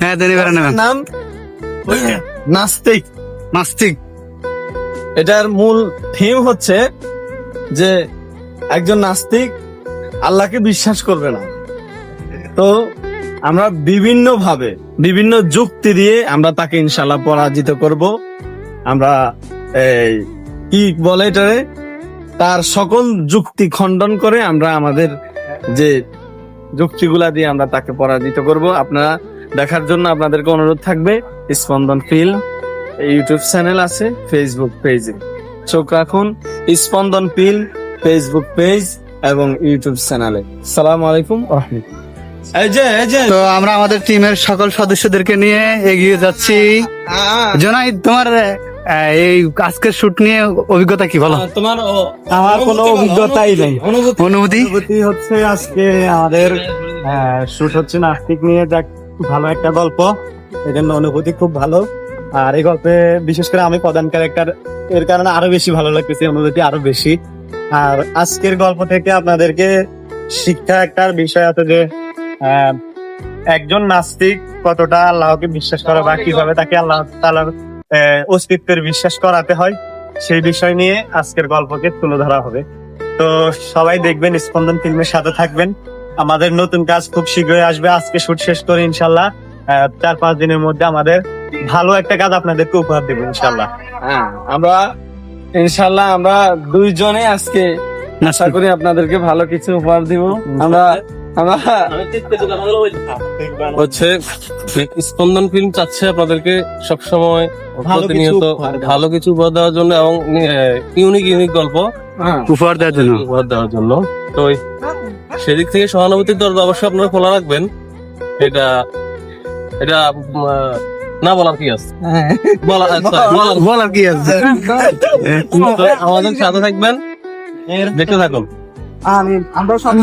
হ্যাঁ দেরি নাম নাস্তিক। মাস্তিক এটার মূল থিম হচ্ছে যে একজন নাস্তিক আল্লাহকে বিশ্বাস করবে না। তো আমরা বিভিন্ন ভাবে বিভিন্ন যুক্তি দিয়ে আমরা তাকে ইনশাল্লাহ পরাজিত করব। আমরা এই কি বলে এটারে? তার সকল যুক্তি খণ্ডন করে আমরা আমাদের যে যুক্তিগুলা দিয়ে আমরা তাকে পরাজিত করব। আপনারা দেখার জন্য আপনাদেরকে অনুরোধ থাকবে স্পন্দন ফিল্ম ইউটিউব চ্যানেল আছে ফেসবুক পেজে চোখ রাখুন স্পন্দন পিল ফেসবুক পেজ এবং ইউটিউব চ্যানেলে সালাম আলাইকুম এই যে তো আমরা আমাদের টিমের সকল সদস্যদেরকে নিয়ে এগিয়ে যাচ্ছি। জোনাই তোমার এই আজকের শুট নিয়ে অভিজ্ঞতা কি বলো? তোমার আমার কোনো অভিজ্ঞতাই নেই। অনুভূতি? হচ্ছে আজকে আমাদের শুট হচ্ছে নাস্তিক নিয়ে যাক ভালো একটা গল্প। এই জন্য অনুভূতি খুব ভালো। আর এই গল্পে বিশেষ করে আমি প্রধান ক্যারেক্টার এর কারণে আরও বেশি ভালো লাগতেছে অনুভূতি আরও বেশি। আর আজকের গল্প থেকে আপনাদেরকে শিক্ষা একটা বিষয় আছে যে একজন নাস্তিক কতটা আল্লাহকে বিশ্বাস করে বা কীভাবে তাকে আল্লাহ তাআলার অস্তিত্বের বিশ্বাস করাতে হয় সেই বিষয় নিয়ে আজকের গল্পকে তুলে ধরা হবে। তো সবাই দেখবেন স্পন্দন ফিল্মের সাথে থাকবেন। আমাদের নতুন কাজ খুব শীঘ্রই আসবে। আজকে শুট শেষ করে ইনশাল্লাহ চার পাঁচ দিনের মধ্যে আমাদের ভালো একটা কাজ আপনাদেরকে উপহার দেবো ইনশাল্লাহ হ্যাঁ আমরা ইনশাল্লাহ আমরা দুইজনে আজকে আশা করি আপনাদেরকে ভালো কিছু উপহার দিব। আমরা আমরা হচ্ছে স্পন্দন ফিল্ম চাচ্ছে আপনাদেরকে সবসময় ভালো কিছু প্রতিনিয়ত উপহার ভালো কিছু উপহার দেওয়ার জন্য এবং ইউনিক ইউনিক গল্প হ্যাঁ। উপহার দেওয়ার জন্য। উপহার দেওয়ার জন্য। তো ওই সেদিক থেকে সহানুভূতির দরজা অবশ্যই আপনারা খোলা রাখবেন। এটা এটা না বলার কি আছে? বলা আচ্ছা, বলার বলার কি আছে? আমাদের সাথে থাকবেন। দেখতে থাকুন। আমি আমরা সব